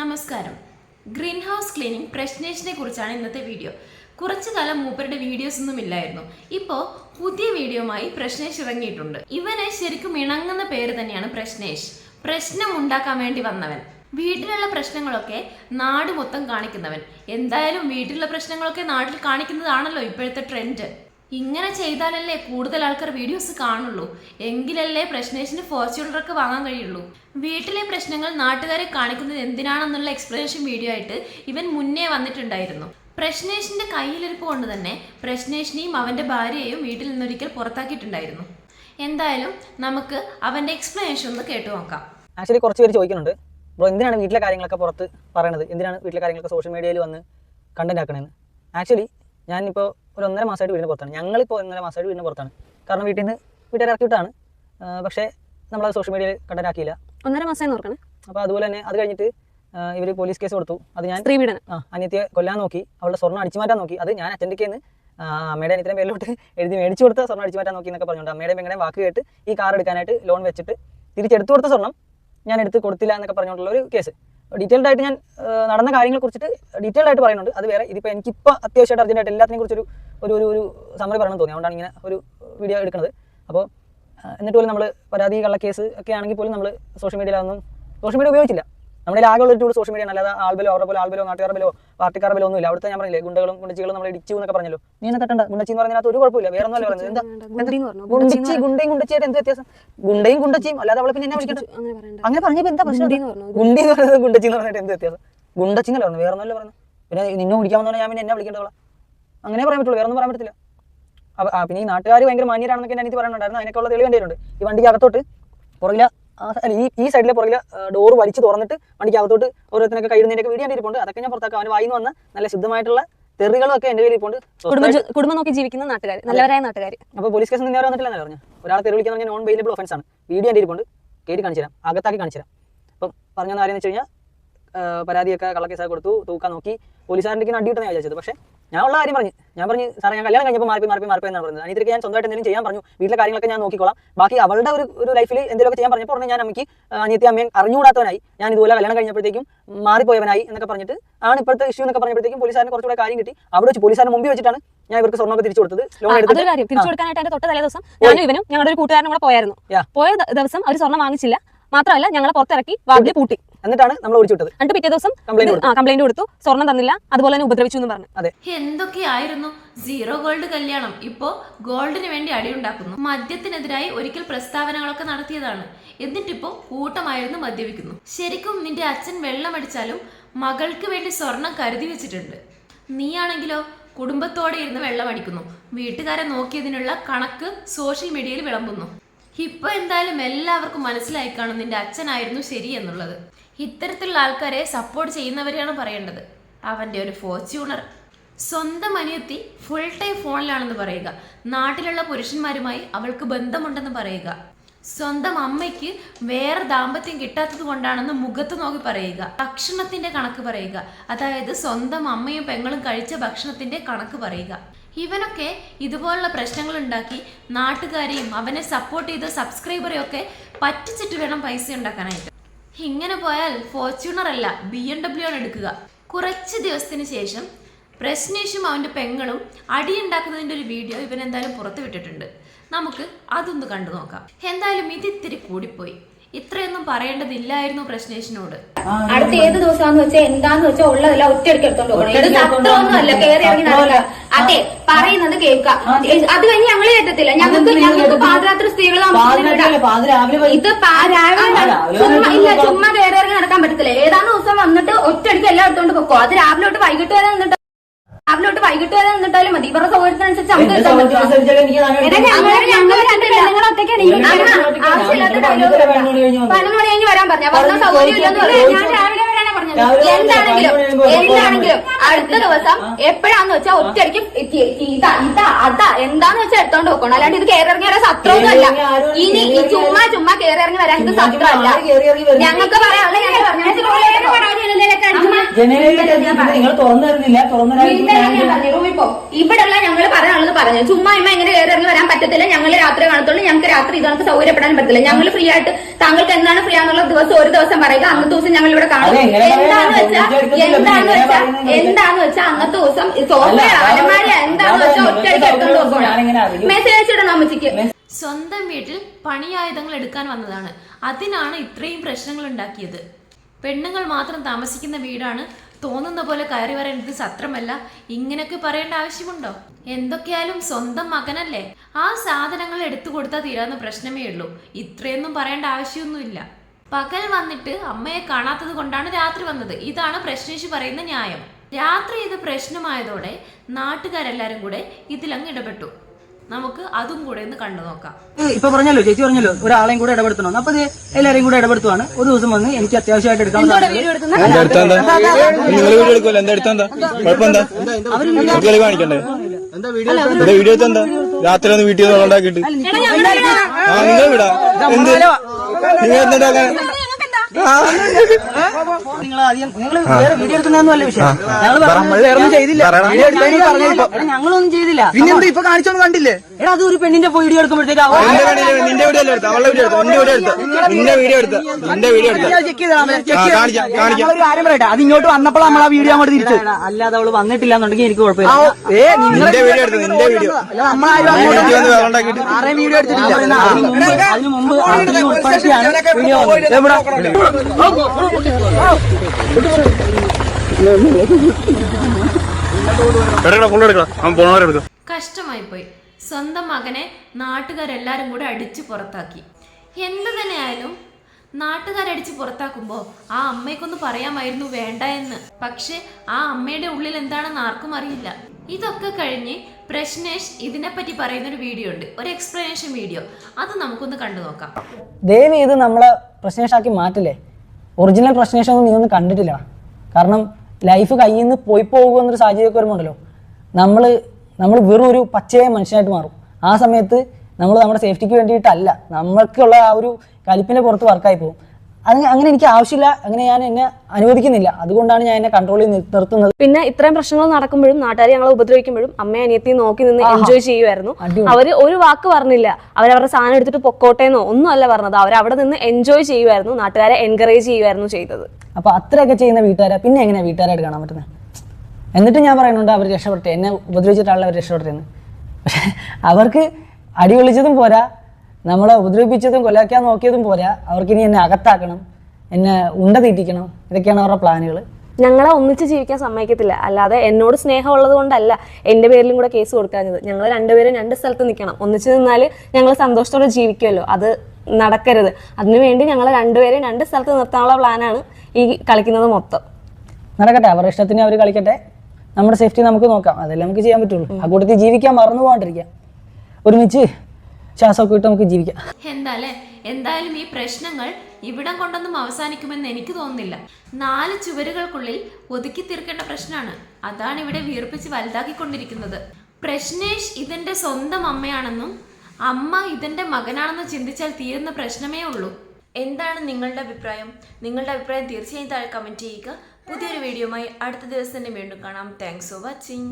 നമസ്കാരം. Green house cleaning പ്രശ്നേഷിനെ കുറിച്ചാണ് ഇന്നത്തെ വീഡിയോ. കുറച്ചു കാലം മൂപ്പരുടെ വീഡിയോസ് ഒന്നും ഇല്ലായിരുന്നു. ഇപ്പോ പുതിയ വീഡിയോമായി പ്രശ്നേഷ് ഇറങ്ങിയിട്ടുണ്ട്. ഇവനെ ശരിക്കും ഇണങ്ങുന്ന പേര് തന്നെയാണ് പ്രശ്നേഷ്. പ്രശ്നം ഉണ്ടാക്കാൻ വേണ്ടി വന്നവൻ. വീട്ടിലുള്ള പ്രശ്നങ്ങളൊക്കെ നാട് മൊത്തം കാണിക്കുന്നവൻ. എന്തായാലും വീട്ടിലുള്ള പ്രശ്നങ്ങളൊക്കെ നാട്ടിൽ കാണിക്കുന്നതാണല്ലോ ഇപ്പോഴത്തെ ട്രെൻഡ്. ഇങ്ങനെ ചെയ്താലല്ലേ കൂടുതൽ ആൾക്കാർ വീഡിയോസ് കാണുള്ളൂ. എങ്കിലല്ലേ പ്രശ്നേഷിന് ഫോർച്യൂണറൊക്കെ വാങ്ങാൻ കഴിയുള്ളൂ. വീട്ടിലെ പ്രശ്നങ്ങൾ നാട്ടുകാരെ കാണിക്കുന്നത് എന്തിനാണെന്നുള്ള എക്സ്പ്ലനേഷൻ വീഡിയോ ആയിട്ട് ഇവൻ മുന്നേ വന്നിട്ടുണ്ടായിരുന്നു. പ്രശ്നേഷിന്റെ കയ്യിലിരിപ്പ് കൊണ്ട് തന്നെ പ്രശ്നേഷിനെയും അവന്റെ ഭാര്യയെയും വീട്ടിൽ നിന്നൊരിക്കൽ പുറത്താക്കിയിട്ടുണ്ടായിരുന്നു. എന്തായാലും നമുക്ക് അവന്റെ എക്സ്പ്ലനേഷൻ ഒന്ന് കേട്ടു നോക്കാം. ആക്ച്വലി കുറച്ച് പേര് ചോദിക്കുന്നുണ്ട്. ബ്രോ എന്തിനാണ് വീട്ടിലെ കാര്യങ്ങളൊക്കെ പുറത്ത് പറയണത്? എന്തിനാണ് വീട്ടിലെ കാര്യങ്ങളൊക്കെ സോഷ്യൽ മീഡിയയിൽ വന്ന് കണ്ടന്റ് ആക്കണേന്ന്? ആക്ച്വലി ഞാനിപ്പോൾ ഒരു ഒന്നര മാസമായിട്ട് വീടിന് പുറത്താണ്. ഞങ്ങളിപ്പോൾ ഒന്നര മാസമായിട്ട് വീടിന് പുറത്താണ്. കാരണം വീട്ടിൽ നിന്ന് വീട്ടുകാർ ഇറക്കി വിട്ടാണ്. പക്ഷേ നമ്മളത് സോഷ്യൽ മീഡിയയിൽ കണ്ടനാക്കിയില്ല ഒന്നര മാസം നോക്കണം അപ്പോൾ അതുപോലെ തന്നെ അത് കഴിഞ്ഞിട്ട് ഇവർ പോലീസ് കേസ് കൊടുത്തു. അത് ഞാൻ സ്ത്രീ പീഡനം. ആ അനിയത്തിയെ കൊല്ലാൻ നോക്കി. അവളുടെ സ്വർണം അടിച്ചു മാറ്റാൻ നോക്കി. അത് ഞാൻ അറ്റൻഡ് ചെയ്യുന്ന അമ്മയുടെ അനിയത്തിന്റെ പേരിലോട്ട് എഴുതി മേടിച്ചു കൊടുത്ത സ്വർണം അടിച്ചു മാറ്റാൻ നോക്കി എന്നൊക്കെ പറഞ്ഞുകൊണ്ട് അമ്മയുടെ എങ്ങനെ വാക്ക് കേട്ട് ഈ കാർ എടുക്കാനായിട്ട് ലോൺ വെച്ചിട്ട് തിരിച്ചെടുത്തു കൊടുത്ത സ്വർണം ഞാൻ എടുത്ത് കൊടുത്തില്ല എന്നൊക്കെ പറഞ്ഞുകൊണ്ടുള്ള ഒരു കേസ് ഡീറ്റെയിൽഡ് ആയിട്ട് ഞാൻ നടന്ന കാര്യങ്ങളെ കുറിച്ചിട്ട് ഡീറ്റെയിൽഡ് ആയിട്ട് പറയുന്നുണ്ട്. അത് വേറെ ഇതിപ്പോൾ എനിക്കിപ്പോൾ അത്യാവശ്യമായിട്ട് അർജന്റായിട്ട് എല്ലാത്തിനെ കുറിച്ചൊരു ഒരു ഒരു ഒരു സമറി പറയണം തോന്നി. അതുകൊണ്ടാണ് ഇങ്ങനെ ഒരു വീഡിയോ എടുക്കുന്നത്. അപ്പോൾ എന്നിട്ട് പോലും നമ്മൾ പരാതി കള്ളക്കേസ് ഒക്കെ ആണെങ്കിൽ പോലും നമ്മൾ സോഷ്യൽ മീഡിയയിലൊന്നും സോഷ്യൽ മീഡിയ ഉപയോഗിച്ചില്ല. നമ്മുടെ ആകെ ഒരു ഒരു സോഷ്യൽ മീഡിയ അല്ലാതെ ആൾബലോ അവരുടെ പോലെ ആൾബലോ നാട്ടുകാർ ബലോ പാർട്ടിക്കാർ ബലോ ഒന്നുമില്ല. അവിടുത്തെ ഞാൻ പറഞ്ഞില്ലേ ഗുണ്ടകളും ഗുണ്ടച്ചികളും നമ്മൾ ഇടിച്ചു എന്നൊക്കെ പറഞ്ഞല്ലോ. നീ എന്നെ തട്ടണ്ട. ഗുണ്ടച്ചി എന്ന് പറഞ്ഞാൽ ഒരു കുഴപ്പമില്ല. വേറെ ഒന്നും പറഞ്ഞത്. എന്താ ഗുണ്ടച്ചി ഗുണ്ടയും ഗുണ്ടച്ചിയായിട്ട് എന്ത് വ്യത്യാസം? ഗുണ്ടയും ഗുണ്ടച്ചിയും അല്ലാതെ അവളെ പിന്നെ എന്നെ വിളിക്കട്ടെ അങ്ങനെ പറയണ്ട. അങ്ങനെ പറഞ്ഞപ്പോ എന്താ പ്രശ്നം? ഗുണ്ടി എന്ന് പറഞ്ഞു? ഗുണ്ടി എന്ന് പറയുന്നത് ഗുണ്ടച്ചി എന്ന് പറഞ്ഞിട്ട് എന്ത് വ്യത്യാസം? ഗുണ്ടച്ചി എന്നല്ല പറഞ്ഞു വേറെ ഒന്നുമല്ല പറഞ്ഞു പിന്നെ നിന്നെ വിളിക്കാമെന്ന് പറഞ്ഞാൽ ഞാൻ പിന്നെ എന്നെ വിളിക്കേണ്ടവളാ അങ്ങനെ പറയാൻ പറ്റുള്ളൂ. വേറെ ഒന്നും പറയാൻ പറ്റില്ല പിന്നെ ഈ നാട്ടുകാർ ഭയങ്കര മാന്യരാണെന്നൊക്കെ എനിക്ക് പറയാനുണ്ടായിരുന്നു പറയുന്നുണ്ടായിരുന്നു. അതിനൊക്കെ ഉള്ള തെളിവ് കണ്ടിട്ടുണ്ട് ഈ വണ്ടിക്ക് അകത്തോട്ട് പുറകില ഈ ഈ സൈഡിലെ പുറകിലെ ഡോർ വലിച്ച് തുറന്നിട്ട് വണ്ടിക്ക് അകത്തോട്ട് ഓരോരുത്തരൊക്കെ കഴിയുന്നതിനൊക്കെ വീഡിയോ എന്റെ ഇരിപ്പുണ്ട്. അതൊക്കെ ഞാൻ പുറത്താക്കാം. അവന് വായിന്ന് വന്ന നല്ല ശുദ്ധമായിട്ടുള്ള തെറികളും ഒക്കെ എന്റെ കയ്യിൽ ഇരിപ്പുണ്ട്. കുടുംബം നോക്കി ജീവിക്കുന്ന നാട്ടുകാർ നല്ലവരായ നാട്ടുകാർ അപ്പൊ പോലീസ് കേസ് നിന്നേറെ വന്നിട്ടില്ല പറഞ്ഞു? ഒരാളെ തെറി വിളിക്കാൻ പറഞ്ഞാൽ നോൺ വെയിലബിൾ ഓഫൻസ് ആണ് വീഡിയോ എന്റെ ഇരിപ്പുണ്ട്. കയറി കാണിച്ചു തരാം. അകത്താക്കി കാണിച്ചു തരാം. അപ്പം പറഞ്ഞ കാര്യം എന്ന് വെച്ച് കഴിഞ്ഞാൽ പരാതിയൊക്കെ കള്ളക്കേസൊക്കെ കൊടുത്തു. തൂക്കാൻ നോക്കി. പോലീസുകാരന്റെ അടി കിട്ടുന്ന വിചാരിച്ചത്. പക്ഷേ ഞാൻ ഉള്ള കാര്യം പറഞ്ഞു. ഞാൻ പറഞ്ഞു സാറേ ഞാൻ കല്യാണം കഴിഞ്ഞപ്പോൾ മാറി മാറി മാറി എന്നാണ് പറഞ്ഞത്. അനിയത്തിക്ക് ഞാൻ സ്വന്തമായിട്ട് എന്തെങ്കിലും ചെയ്യാൻ പറഞ്ഞു. വീട്ടിലെ കാര്യങ്ങളൊക്കെ ഞാൻ നോക്കിക്കോളാം. ബാക്കി അവളുടെ ഒരു ഒരു ലൈഫിൽ എന്തെങ്കിലുമൊക്കെ ചെയ്യാൻ പറഞ്ഞപ്പോൾ ഉടനെ ഞാൻ അമ്മയ്ക്ക് അനിയത്തി അമ്മയും അറിഞ്ഞുകൂടാത്തവനായി ഞാൻ ഇതുപോലെ കല്യാണം കഴിഞ്ഞപ്പോഴത്തേക്കും മാറിപ്പോയവനായി എന്നൊക്കെ പറഞ്ഞിട്ട് ആണ് ഇപ്പോഴത്തെ ഇഷ്യൂ എന്നൊക്കെ പറഞ്ഞപ്പോഴത്തേക്കും പോലീസുകാരന് കുറച്ചുകൂടെ കാര്യം കിട്ടി. അവിടെ വെച്ച് പോലീസുകാരന് മുമ്പിൽ വെച്ചിട്ടാണ് ഞാൻ ഇവർക്ക് സ്വർണമൊക്കെ തിരിച്ചു കൊടുത്തത്. ലോൺ എടുത്തത് കാര്യം. തിരിച്ചു കൊടുക്കാനായിട്ട് അതിന്റെ തൊട്ട് തലേ ദിവസം ഞാനും ഇവനും ഞങ്ങളുടെ ഒരു കൂട്ടുകാരനും കൂടെ പോയായിരുന്നു. പോയ ദിവസം അവർ സ്വർണം വാങ്ങിച്ചില്ല. മാത്രമല്ല ഞങ്ങളെ പുറത്തിറക്കി വാതിൽ പൂട്ടി. എന്നിട്ടാണ് നമ്മൾ ഒഴിച്ചു വിട്ടത് എന്നിട്ട് പിറ്റേ ദിവസം കംപ്ലൈന്റ് കൊടുത്തു. ആ കംപ്ലൈന്റ് കൊടുത്തു. സ്വർണം തന്നില്ല. അതുപോലെ തന്നെ ഉപദ്രവിച്ചു എന്ന് പറഞ്ഞു. അതെ. എന്തൊക്കെയായിരുന്നു? സീറോ ഗോൾഡ് കല്യാണം. ഇപ്പോ ഗോൾഡിന് വേണ്ടി അടിയുണ്ടാക്കുന്നു. മദ്യത്തിനെതിരായി ഒരിക്കൽ പ്രസ്താവനകളൊക്കെ നടത്തിയതാണ്. എന്നിട്ടിപ്പോ കൂട്ടമായിരുന്നു മദ്യപിക്കുന്നു. ശരിക്കും നിന്റെ അച്ഛൻ വെള്ളമടിച്ചാലും മകൾക്ക് വേണ്ടി സ്വർണം കരുതി വെച്ചിട്ടുണ്ട്. നീയാണെങ്കിലോ കുടുംബത്തോടെ ഇരുന്ന് വെള്ളമടിക്കുന്നു. വീട്ടുകാരെ നോക്കിയതിനുള്ള കണക്ക് സോഷ്യൽ മീഡിയയിൽ വിളമ്പുന്നു. ഇപ്പൊ എന്തായാലും എല്ലാവർക്കും മനസ്സിലായി കാണും നിന്റെ അച്ഛനായിരുന്നു ശരി എന്നുള്ളത്. ഇത്തരത്തിലുള്ള ആൾക്കാരെ സപ്പോർട്ട് ചെയ്യുന്നവരെയാണ് പറയേണ്ടത്. അവന്റെ ഒരു ഫോർച്യൂണർ സ്വന്തം അനിയത്തി ഫുൾ ടൈം ഫോണിലാണെന്ന് പറയുക. നാട്ടിലുള്ള പുരുഷന്മാരുമായി അവൾക്ക് ബന്ധമുണ്ടെന്ന് പറയുക. സ്വന്തം അമ്മയ്ക്ക് വേറെ ദാമ്പത്യം കിട്ടാത്തത് കൊണ്ടാണെന്ന് മുഖത്ത് നോക്കി പറയുക. ഭക്ഷണത്തിന്റെ കണക്ക് പറയുക. അതായത് സ്വന്തം അമ്മയും പെങ്ങളും കഴിച്ച ഭക്ഷണത്തിന്റെ കണക്ക് പറയുക. ഇവനൊക്കെ ഇതുപോലുള്ള പ്രശ്നങ്ങൾ ഉണ്ടാക്കി നാട്ടുകാരെയും അവനെ സപ്പോർട്ട് ചെയ്ത സബ്സ്ക്രൈബറെയും ഒക്കെ പറ്റിച്ചിട്ട് വേണം പൈസ ഉണ്ടാക്കാനായിട്ട്. ഇങ്ങനെ പോയാൽ ഫോർച്യൂണർ അല്ല ബി എം ഡബ്ല്യു ആണ് എടുക്കുക. കുറച്ച് ദിവസത്തിന് ശേഷം പ്രശ്നേഷും അവന്റെ പെങ്ങളും അടിയുണ്ടാക്കുന്നതിന്റെ ഒരു വീഡിയോ ഇവൻ എന്തായാലും പുറത്ത് വിട്ടിട്ടുണ്ട്. നമുക്ക് അതൊന്ന് കണ്ടു നോക്കാം. എന്തായാലും ഇത് ഇത്തിരി കൂടിപ്പോയി. ഇത്രയൊന്നും പറയേണ്ടതില്ലായിരുന്നു പ്രശ്നേഷിനോട്. അടുത്ത ഏത് ദിവസമാണെന്ന് വെച്ചാൽ എന്താന്ന് വെച്ചാൽ ഉള്ളതല്ല ഒറ്റയടിക്ക് എടുത്തോണ്ട് പോകണം. ഇത് അല്ല കയറി ഇറങ്ങി നടക്കുക അതെ പറയുന്നത് കേൾക്കുക അത്. കഴിഞ്ഞ് ഞങ്ങൾ കേട്ടത്തില്ല ഞങ്ങൾക്ക് ഞങ്ങൾക്ക് പാതിരാത്രി സ്ത്രീകൾ ഇത് ഇല്ല ചുമ്മാ കയറി ഇറങ്ങി നടക്കാൻ പറ്റത്തില്ല. ഏതാണ് ദിവസം വന്നിട്ട് ഒറ്റയടിക്ക് എല്ലാം എടുത്തോണ്ട് പൊക്കോ. അത് രാവിലെ തൊട്ട് വൈകിട്ട് വരെ നിന്നിട്ട് രാവിലെ തൊട്ട് വൈകിട്ട് വരെ നിന്നിട്ടാലും മതി. ഇവരുടെ സൗകര്യത്തിനനുസരിച്ച് നമുക്ക് എടുക്കാൻ അമ്മ ആവശ്യമില്ലാത്ത പതിനൊന്ന് മണി കഴിഞ്ഞ് വരാൻ പറഞ്ഞ. വന്ന സൗകര്യം ഇല്ലെന്ന് പറയാം ഞാൻ രാവിലെ എന്താണെങ്കിലും എന്താണെങ്കിലും അടുത്ത ദിവസം എപ്പോഴാന്ന് വെച്ചാൽ ഒറ്റയടിക്ക് ഇതാ ഇതാ അതാ എന്താന്ന് വെച്ചാൽ എടുത്തോണ്ട് പോക്കണം അല്ലാണ്ട് ഇത് കയറിറങ്ങി വരാൻ സത്രമൊന്നും അല്ല. ഇനി ഈ ചുമ്മാ ചുമ്മാ കയറിറങ്ങി വരാൻ ഇത് സത്രമല്ല. ഞങ്ങൾക്ക് പറയാനുള്ള ഞങ്ങൾ പറഞ്ഞു ഞങ്ങൾ പറയാനുള്ളത് പറഞ്ഞു ചുമ്മാ ഇമ്മ ഇങ്ങനെ കയറി ഇറങ്ങി വരാൻ പറ്റത്തില്ല. ഞങ്ങൾ രാത്രി കാണത്തുള്ളൂ. ഞങ്ങൾക്ക് രാത്രി ഇതൊക്കെ സൗകര്യപ്പെടാൻ പറ്റില്ല ഞങ്ങൾ ഫ്രീ ആയിട്ട് താങ്കൾക്ക് എന്താണ് ഫ്രീ ആണെന്നുള്ള ദിവസം ഒരു ദിവസം പറയുക. അന്നത്തെ ദിവസം ഞങ്ങൾ ഇവിടെ കാണും. എന്താന്ന് വെച്ചാ വെച്ചാൽ എന്താന്ന് വെച്ചാൽ എന്താന്ന് വെച്ചാൽ അന്നത്തെ ദിവസം സോഫ അലമാര എന്താന്ന് വെച്ചാൽ ഒറ്റയടിക്ക് എടുത്തോണ്ട് അറിയും. മെസ്സേജ് അയച്ചിടണം അമ്മച്ചിക്ക്. സ്വന്തം വീട്ടിൽ പണിയായുധങ്ങൾ എടുക്കാൻ വന്നതാണ്. അതിനാണ് ഇത്രയും പ്രശ്നങ്ങൾ ഉണ്ടാക്കിയത്. പെണ്ണുങ്ങൾ മാത്രം താമസിക്കുന്ന വീടാണ് തോന്നുന്ന പോലെ കയറി വരേണ്ടത് സത്രമല്ല. ഇങ്ങനെയൊക്കെ പറയേണ്ട ആവശ്യമുണ്ടോ? എന്തൊക്കെയായാലും സ്വന്തം മകനല്ലേ? ആ സാധനങ്ങൾ എടുത്തു കൊടുത്താൽ തീരാവുന്ന പ്രശ്നമേ ഉള്ളൂ. ഇത്രയൊന്നും പറയേണ്ട ആവശ്യമൊന്നുമില്ല. പകൽ വന്നിട്ട് അമ്മയെ കാണാത്തത് കൊണ്ടാണ് രാത്രി വന്നത്. ഇതാണ് പ്രശ്നേഷി പറയുന്ന ന്യായം. രാത്രി ഇത് പ്രശ്നമായതോടെ നാട്ടുകാരെല്ലാരും കൂടെ ഇതിലങ്ങ് ഇടപെട്ടു. നമുക്ക് അതും കൂടെ ഒന്ന് കണ്ടു നോക്കാം. ഇപ്പൊ പറഞ്ഞല്ലോ ചേച്ചി പറഞ്ഞല്ലോ ഒരാളെയും കൂടെ ഇടപെടുത്തണം. അപ്പൊ എല്ലാരെയും കൂടെ ഇടപെടുത്തുവാണ്. ഒരു ദിവസം വന്ന് എനിക്ക് അത്യാവശ്യമായിട്ട് എടുക്കാൻ വീഡിയോ എന്താ രാത്രി ഒന്ന് വീട്ടിൽ നിന്ന് ഉണ്ടാക്കിയിട്ട്. നിങ്ങൾ വിടാ എന്ത്? നിങ്ങൾ എന്താ ഞങ്ങളൊന്നും ചെയ്തില്ല പിന്നെന്താ ഇപ്പൊ കാണിച്ചോ കണ്ടില്ലേ എടാ അത് ഒരു പെണ്ണിന്റെ വീഡിയോ എടുക്കുമ്പോഴത്തേക്ക് നിന്റെ വീഡിയോ അല്ല എടുത്ത അവളുടെ വീഡിയോ എടുത്ത നിന്റെ വീഡിയോ എടുത്ത നിന്റെ വീഡിയോ എടുത്ത നിന്റെ വീഡിയോ എടുത്ത കാര്യം പറയട്ടെ അത് ഇങ്ങോട്ട് വന്നപ്പോൾ നമ്മൾ ആ വീഡിയോ അങ്ങോട്ട് തിരിച്ചു അല്ലാതെ അവൾ വന്നിട്ടില്ല എന്നുണ്ടെങ്കിൽ എനിക്ക് കുഴപ്പമില്ല ഏ നിങ്ങളുടെ നിന്റെ വീഡിയോ എടുത്ത നിന്റെ വീഡിയോ നമ്മളാരും എടുത്തിട്ടില്ല അതിന് മുമ്പ് ഉൾപ്പെടുത്തിയാണ് വീഡിയോ കഷ്ടമായി പോയി സ്വന്തം മകനെ നാട്ടുകാരെല്ലാരും കൂടെ അടിച്ചു പുറത്താക്കി. എന്ത് തന്നെയായാലും നാട്ടുകാരടിച്ച് പുറത്താക്കുമ്പോ ആ അമ്മയ്ക്കൊന്ന് പറയാമായിരുന്നു വേണ്ട എന്ന്. പക്ഷെ ആ അമ്മയുടെ ഉള്ളിൽ എന്താണെന്ന് ആർക്കും അറിയില്ല. ഇതൊക്കെ കഴിഞ്ഞ് പ്രശ്നേഷ് ഇതിനെപ്പറ്റി പറയുന്ന ഒരു വീഡിയോ ഉണ്ട്. ഒരു എക്സ്പ്ലനേഷൻ വീഡിയോ അത് നമുക്കൊന്ന് കണ്ടു നോക്കാം. ദേവി ഇത് നമ്മളെ പ്രശ്നേഷാക്കി മാറ്റില്ലേ? ഒറിജിനൽ പ്രശ്നേഷം ഒന്നും നീ ഒന്നും കണ്ടിട്ടില്ല. കാരണം ലൈഫ് കയ്യിൽ നിന്ന് പോയി പോകുക എന്നൊരു സാഹചര്യമൊക്കെ വരുമ്പോണ്ടല്ലോ. നമ്മൾ നമ്മൾ വെറും ഒരു പച്ചയായ മനുഷ്യനായിട്ട് മാറും. ആ സമയത്ത് നമ്മൾ നമ്മുടെ സേഫ്റ്റിക്ക് വേണ്ടിയിട്ടല്ല. നമ്മൾക്കുള്ള ആ ഒരു കലിപ്പിന്റെ പുറത്ത് വർക്കായി പോകും. അങ്ങനെ അങ്ങനെ എനിക്ക് ആവശ്യമില്ല. അങ്ങനെ ഞാൻ എന്നെ അനുവദിക്കുന്നില്ല. അതുകൊണ്ടാണ് ഞാൻ എന്നെ കൺട്രോളിൽ ചെയ്ത് നിർത്തുന്നത്. പിന്നെ ഇത്രയും പ്രശ്നങ്ങൾ നടക്കുമ്പോഴും നാട്ടുകാർ ഞങ്ങളെ ഉപദ്രവിക്കുമ്പോഴും അമ്മയും അനിയത്തി നോക്കി നിന്ന് എൻജോയ് ചെയ്യുമായിരുന്നു. അവർ ഒരു വാക്ക് പറഞ്ഞില്ല. അവരവരുടെ സാധനം എടുത്തിട്ട് പൊക്കോട്ടേന്നോ ഒന്നും അല്ല പറഞ്ഞത്. അവർ അവിടെ നിന്ന് എൻജോയ് ചെയ്യുമായിരുന്നു നാട്ടുകാരെ എൻകറേജ് ചെയ്യുമായിരുന്നു ചെയ്തത്. അപ്പൊ അത്രയൊക്കെ ചെയ്യുന്ന വീട്ടുകാരെ? പിന്നെ എങ്ങനെയാണ് വീട്ടുകാരായിട്ട് കാണാൻ പറ്റുന്നത് എന്നിട്ട് ഞാൻ പറയുന്നുണ്ട് അവർ രക്ഷപ്പെട്ടെ എന്നെ ഉപദ്രവിച്ചിട്ടാണല്ലോ അവർ രക്ഷപ്പെട്ടെന്ന് പക്ഷെ അവർക്ക് അടി വിളിച്ചതും പോരാ. നമ്മളെ ഉപദ്രവിപ്പിച്ചതും കൊലാക്കാൻ നോക്കിയതും പോരാ. അവർക്കിനി എന്നെ അകത്താക്കണം. എന്നെ ഉണ്ട തീറ്റിക്കണം. ഇതൊക്കെയാണ് അവരുടെ പ്ലാനുകൾ ഞങ്ങളെ ഒന്നിച്ച് ജീവിക്കാൻ സമ്മതിക്കത്തില്ല. അല്ലാതെ എന്നോട് സ്നേഹമുള്ളത് കൊണ്ടല്ല എന്റെ പേരിലും കൂടെ കേസ് കൊടുക്കാഞ്ഞത്. ഞങ്ങൾ രണ്ടുപേരും രണ്ട് സ്ഥലത്ത് നിൽക്കണം ഒന്നിച്ച് നിന്നാൽ ഞങ്ങൾ സന്തോഷത്തോടെ ജീവിക്കുമല്ലോ അത് നടക്കരുത്. അതിനുവേണ്ടി ഞങ്ങൾ രണ്ടുപേരും രണ്ട് സ്ഥലത്ത് നിർത്താനുള്ള പ്ലാനാണ് ഈ കളിക്കുന്നത് മൊത്തം. നടക്കട്ടെ. അവരുടെ ഇഷ്ടത്തിന് അവർ കളിക്കട്ടെ. നമ്മുടെ സേഫ്റ്റി നമുക്ക് നോക്കാം. അതെല്ലാം നമുക്ക് ചെയ്യാൻ പറ്റുള്ളൂ. ആ കൂട്ടത്തിൽ ജീവിക്കാൻ മറന്നു പോകാണ്ടിരിക്കാം ഒരുമിച്ച് ശ്വാസമൊക്കെ ഇട്ട് നമുക്ക് ജീവിക്കാം. എന്താല്ലേ എന്തായാലും ഈ പ്രശ്നങ്ങൾ ഇവിടം കൊണ്ടൊന്നും അവസാനിക്കുമെന്ന് എനിക്ക് തോന്നുന്നില്ല. നാല് ചുവരുകൾക്കുള്ളിൽ ഒതുക്കി തീർക്കേണ്ട പ്രശ്നമാണ്. അതാണ് ഇവിടെ വീർപ്പിച്ച് വലുതാക്കിക്കൊണ്ടിരിക്കുന്നത്. പ്രശ്നേഷ് ഇതിന്റെ സ്വന്തം അമ്മയാണെന്നും അമ്മ ഇതിന്റെ മകനാണെന്ന് ചിന്തിച്ചാൽ തീരുന്ന പ്രശ്നമേ ഉള്ളൂ. എന്താണ് നിങ്ങളുടെ അഭിപ്രായം? നിങ്ങളുടെ അഭിപ്രായം തീർച്ചയായും താഴെ കമന്റ് ചെയ്യുക. പുതിയൊരു വീഡിയോയുമായി അടുത്ത ദിവസം തന്നെ വീണ്ടും കാണാം. Thanks for watching